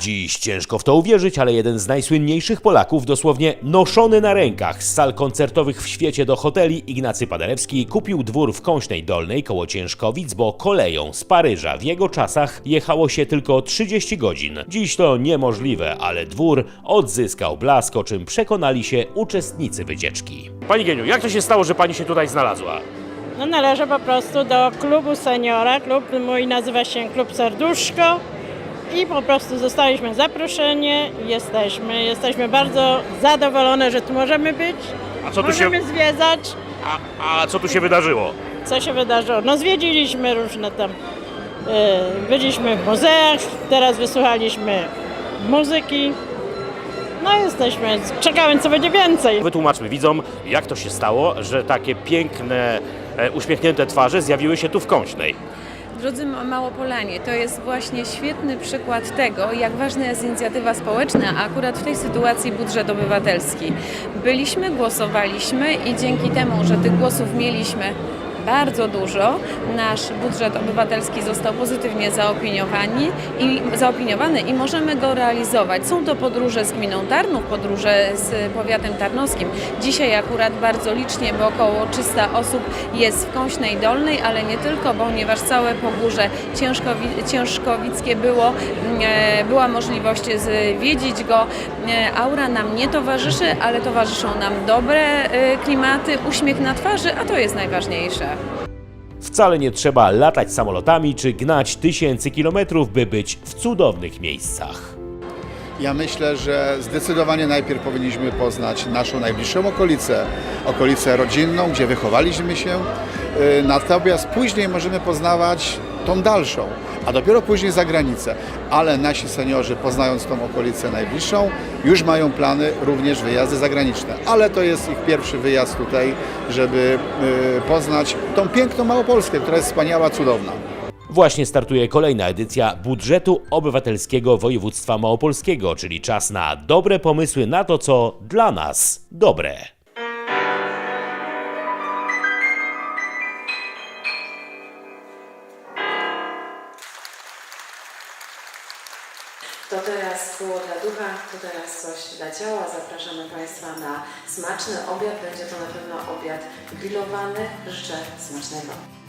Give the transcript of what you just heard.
Dziś ciężko w to uwierzyć, ale jeden z najsłynniejszych Polaków, dosłownie noszony na rękach z sal koncertowych w świecie do hoteli, Ignacy Paderewski kupił dwór w Kąśnej Dolnej koło Ciężkowic, bo koleją z Paryża w jego czasach jechało się tylko 30 godzin. Dziś to niemożliwe, ale dwór odzyskał blask, o czym przekonali się uczestnicy wycieczki. Pani Geniu, jak to się stało, że pani się tutaj znalazła? No należę po prostu do klubu seniora. Klub mój nazywa się Klub Serduszko i po prostu zostaliśmy zaproszeni. Jesteśmy, jesteśmy bardzo zadowolone, że tu możemy być. A co tu się, Możemy zwiedzać. a, a co tu się wydarzyło? Co się wydarzyło? No zwiedziliśmy różne tam. Yy, byliśmy w muzeach, teraz wysłuchaliśmy muzyki. No jesteśmy, czekamy co będzie więcej. Wytłumaczmy widzom, jak to się stało, że takie piękne, e, uśmiechnięte twarze zjawiły się tu w Kąśnej. Drodzy Małopolanie, to jest właśnie świetny przykład tego, jak ważna jest inicjatywa społeczna, a akurat w tej sytuacji budżet obywatelski. Byliśmy, głosowaliśmy i dzięki temu, że tych głosów mieliśmy bardzo dużo, nasz budżet obywatelski został pozytywnie zaopiniowany i, zaopiniowany i możemy go realizować. Są to podróże z gminą Tarnów, podróże z powiatem tarnowskim. Dzisiaj akurat bardzo licznie, bo około 300 osób jest w Kąśnej Dolnej, ale nie tylko, ponieważ całe Pogórze Ciężkowi Ciężkowickie było, mm, e, była możliwość zwiedzić go. E, Aura nam nie towarzyszy, ale towarzyszą nam dobre e, klimaty, uśmiech na twarzy, a to jest najważniejsze. Wcale nie trzeba latać samolotami czy gnać tysięcy kilometrów, by być w cudownych miejscach. Ja myślę, że zdecydowanie najpierw powinniśmy poznać naszą najbliższą okolicę, okolicę rodzinną, gdzie wychowaliśmy się, y, natomiast później możemy poznawać tą dalszą, a dopiero później za granicę. Ale nasi seniorzy, poznając tą okolicę najbliższą, już mają plany również wyjazdy zagraniczne. Ale to jest ich pierwszy wyjazd tutaj, żeby y, poznać tą piękną Małopolskę, która jest wspaniała, cudowna. Właśnie startuje kolejna edycja budżetu obywatelskiego województwa małopolskiego, czyli czas na dobre pomysły na to, co dla nas dobre. To teraz było dla ducha, to teraz coś dla ciała. Zapraszamy Państwa na smaczny obiad. Będzie to na pewno obiad grillowany. Życzę smacznego.